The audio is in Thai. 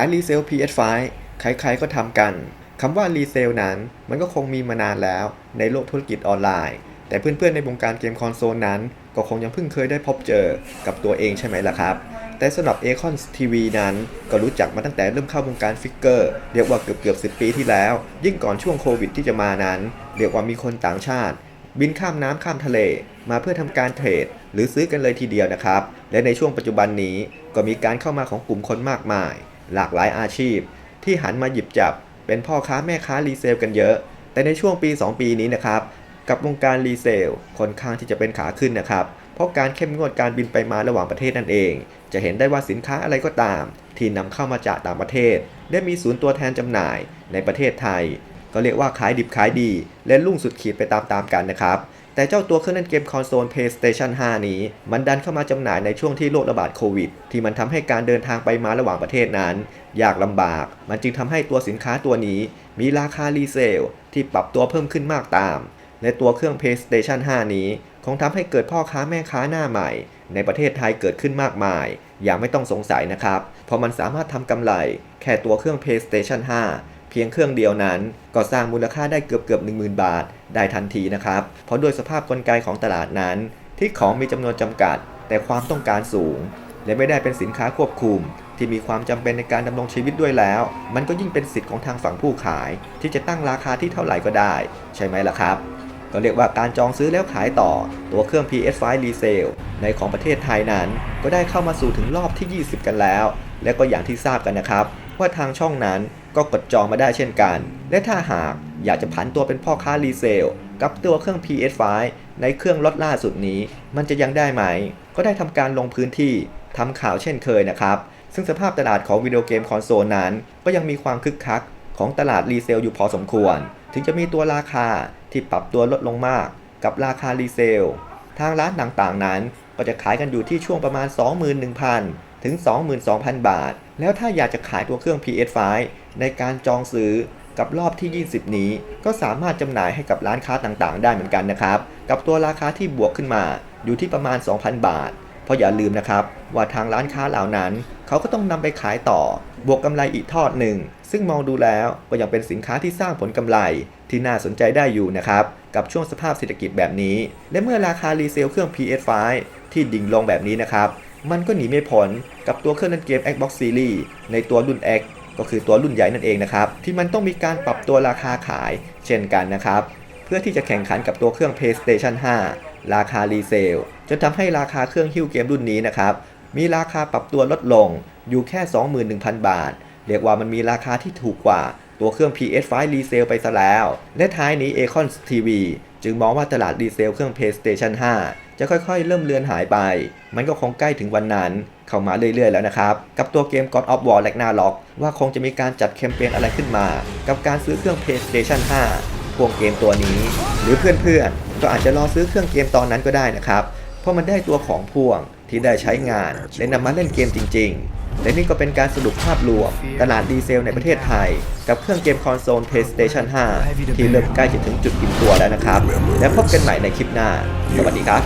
ายรีเซล PS5 ใครๆก็ทำกันคำว่ารีเซลนั้นมันก็คงมีมานานแล้วในโลกธุรกิจออนไลน์ แต่เพื่อนๆในวงการเกมคอนโซลนั้น ก็คงยังเพิ่งเคยได้พบเจอกับตัวเองใช่ไหมล่ะครับ แต่สำหรับ a c o n TV นั้น ก็รู้จักมาตั้งแต่เริ่มเข้าวงการฟิกเกอร์เรียกว่าเกือบเกือบสิปีที่แล้ว ยิ่งก่อนช่วงโควิดที่จะมานั้น เรียกว่ามีคนต่างชาติ บินข้ามน้ำข้ามทะเล มาเพื่อทำการเทรด หรือซื้อกันเลยทีเดียวนะครับ และในช่วงปัจจุบันนี้ก็มีการเข้ามาของกลุ่มคนมากมาย หลากหลายอาชีพ ที่หันมาหยิบจับ เป็นพ่อค้าแม่ค้ารีเซลกันเยอะ แต่ในช่วงปี 2 ปีนี้นะครับ กับวงการรีเซลค่อนข้างที่จะเป็นขาขึ้นนะครับ เพราะการเข้มงวดการบินไปมาระหว่างประเทศนั่นเอง จะเห็นได้ว่าสินค้าอะไรก็ตาม ที่นำเข้ามาจากต่างประเทศ ได้มีศูนย์ตัวแทนจำหน่ายในประเทศไทย ก็เรียกว่าขายดิบขายดีและลุ่งสุดขีดไปตามๆกันนะครับแต่เจ้าตัวเครื่องเล่นเกมคอนโซล PlayStation 5 นี้ มันดันเข้ามาจำหน่ายในช่วงที่โรคระบาดโควิด ที่มันทำให้การเดินทางไปมาระหว่างประเทศนั้น ยากลำบาก มันจึงทำให้ตัวสินค้าตัวนี้ มีราคารีเซล ที่ปรับตัวเพิ่มขึ้นมากตาม และตัวเครื่อง PlayStation 5 นี้ คงทำให้เกิดพ่อค้าแม่ค้าหน้าใหม่ ในประเทศไทยเกิดขึ้นมากมาย อย่างไม่ต้องสงสัยนะครับ เพราะมันสามารถทำกำไร แค่ตัวเครื่อง PlayStation 5 เพียงเครื่องเดียวนั้น ก็สร้างมูลค่าได้เกือบเกือบ10,000 บาท ได้ทันทีนะครับ เพราะด้วยสภาพกลไกของตลาดนั้น ที่ของมีจำนวนจำกัด แต่ความต้องการสูง และไม่ได้เป็นสินค้าควบคุม ที่มีความจำเป็นในการดำรงชีวิตด้วยแล้ว มันก็ยิ่งเป็นสิทธิ์ของทางฝั่งผู้ขาย ที่จะตั้งราคาที่เท่าไหร่ก็ได้ ใช่ไหมล่ะครับก็เรียกว่าการจองซื้อแล้วขายต่อตัวเครื่อง PS5 Resale ในของประเทศไทยนั้น ก็ได้เข้ามาสู่ถึงรอบที่ 20 กันแล้ว และก็อย่างที่ทราบกันนะครับ ว่าทางช่องนั้น ก็กดจองมาได้เช่นกัน และถ้าหากอยากจะผันตัวเป็นพ่อค้ารีเซล กับตัวเครื่อง PS5 ในเครื่องลดล่าสุดนี้ มันจะยังได้ไหม ก็ได้ทำการลงพื้นที่ทำข่าวเช่นเคยนะครับ ซึ่งสภาพตลาดของวิดีโอเกมคอนโซลนั้น ก็ยังมีความคึกคักของตลาดรีเซลอยู่พอสมควร ถึงจะมีตัวราคาที่ปรับตัวลดลงมาก กับราคารีเซล ทางร้านต่างๆนั้น ก็จะขายกันอยู่ที่ช่วงประมาณ 21,000 ถึง 22,000 บาท แล้วถ้าอยากจะขายตัวเครื่อง PS5 ในการจองซื้อกับรอบที่ 20 นี้ ก็สามารถจำหน่ายให้กับร้านค้าต่างๆ ได้เหมือนกันนะครับ กับตัวราคาที่บวกขึ้นมาอยู่ที่ประมาณ 2,000 บาท เพราะอย่าลืมนะครับ ว่าทางร้านค้าเหล่านั้น เขาก็ต้องนำไปขายต่อ บวกกำไรอีกทอดหนึ่ง ซึ่งมองดูแล้วก็ยังเป็นสินค้าที่สร้างผลกำไรที่น่าสนใจได้อยู่นะครับ กับช่วงสภาพเศรษฐกิจแบบนี้ และเมื่อราคารีเซลเครื่อง PS5 ที่ดิ่งลงแบบนี้นะครับ มันก็หนีไม่พ้นกับตัวเครื่องเล่นเกม Xbox Series ในตัวรุ่น X ก็คือตัวรุ่นใหญ่นั่นเองนะครับ ที่มันต้องมีการปรับตัวราคาขายเช่นกันนะครับ เพื่อที่จะแข่งขันกับตัวเครื่อง PlayStation 5 ราคารีเซลจนทำให้ราคาเครื่องฮิ้วเกมรุ่นนี้นะครับ มีราคาปรับตัวลดลงอยู่แค่ 21,000 บาท เรียกว่ามันมีราคาที่ถูกกว่าตัวเครื่อง PS5 รีเซลไปซะแล้ว และท้ายนี้ Acon TV จึงมองว่าตลาดรีเซลเครื่อง PlayStation 5 จะค่อยๆ เริ่มเลือนหายไป มันก็คงใกล้ถึงวันนั้น เข้ามาเรื่อยๆแล้วนะครับ กับตัวเกม God of War Ragnarok ว่าคงจะมีการจัดแคมเปญอะไรขึ้นมา กับการซื้อเครื่อง PlayStation 5 พวงเกมตัวนี้ หรือเพื่อนๆ ก็อาจจะรอซื้อเครื่องเกมตอนนั้นก็ได้นะครับ เพราะมันได้ตัวของพ่วงที่ได้ใช้งานและนำมาเล่นเกมจริง ๆ และนี่ก็เป็นการสรุปภาพรวม ตลาดดีเซลในประเทศไทย กับเครื่องเกมคอนโซล PlayStation 5 ที่เริ่มใกล้จะถึงจุดอิ่มตัวแล้วนะครับ และพบกันใหม่ในคลิปหน้า สวัสดีครับ